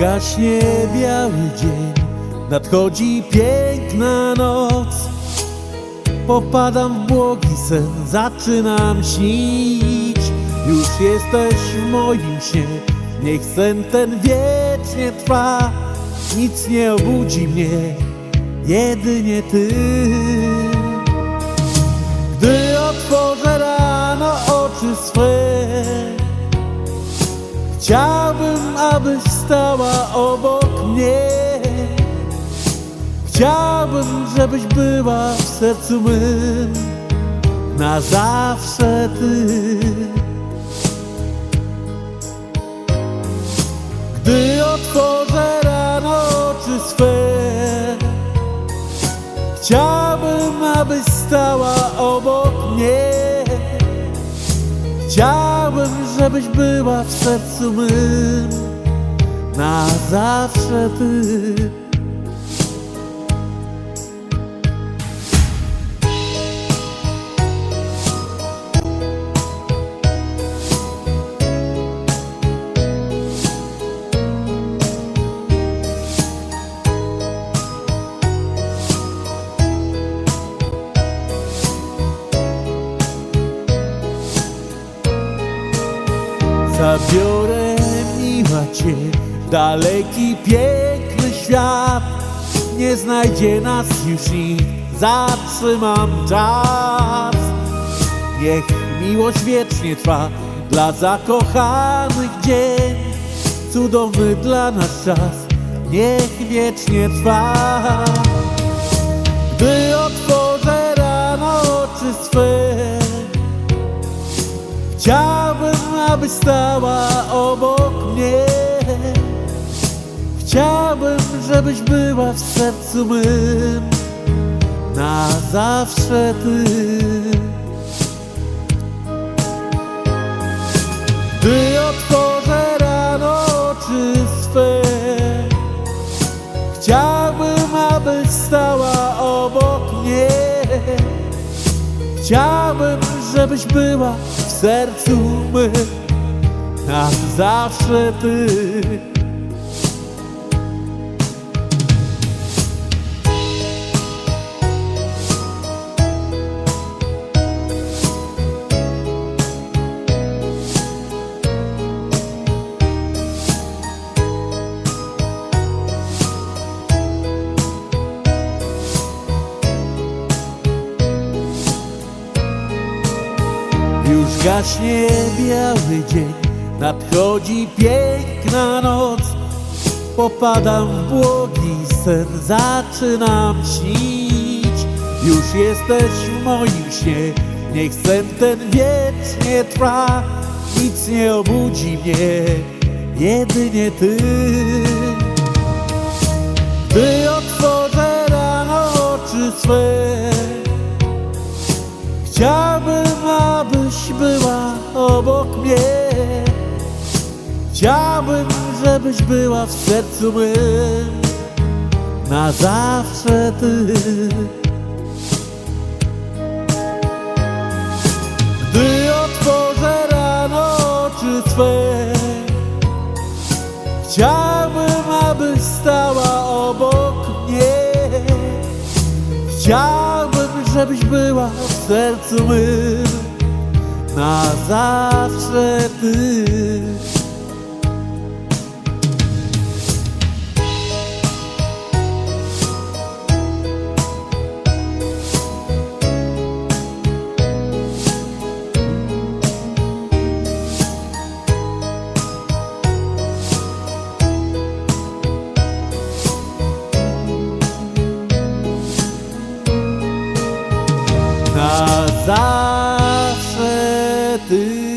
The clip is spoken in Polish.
gaśnie biały dzień, nadchodzi piękna noc. Popadam w błogi sen, zaczynam śnić. Już jesteś w moim śnie, niech sen ten wiecznie trwa. Nic nie obudzi mnie, jedynie ty. Gdy otworzę stała obok mnie. Chciałbym, żebyś była w sercu mym. Na zawsze ty. Gdy otworzę rano oczy swe Chciałbym, abyś stała obok mnie. Chciałbym, żebyś była w sercu mym Na zawsze ty. Zabiorę miła cię daleki, piękny świat Nie znajdzie nas już nikt, zatrzymam czas. Niech miłość wiecznie trwa dla zakochanych dzień. Cudowny dla nas czas, niech wiecznie trwa. Gdy otworzę rano oczy swe Chciałbym, abyś stała obok mnie Chciałbym, żebyś była w sercu mym Na zawsze ty. Gdy otworzę rano oczy swe Chciałbym, abyś stała obok mnie. Chciałbym, żebyś była w sercu mym Na zawsze ty Już gaśnie biały dzień, nadchodzi piękna noc. Popadam w błogi sen, zaczynam śnić. Już jesteś w moim śnie, niech sen ten wiecznie trwa. Nic nie obudzi mnie, jedynie ty. Gdy otworzę rano oczy swe, obok mnie. Chciałbym, żebyś była w sercu mym. Na zawsze ty. Gdy otworzę rano oczy swe Chciałbym, abyś stała obok mnie. Chciałbym, żebyś była w sercu mym Na zawsze ty the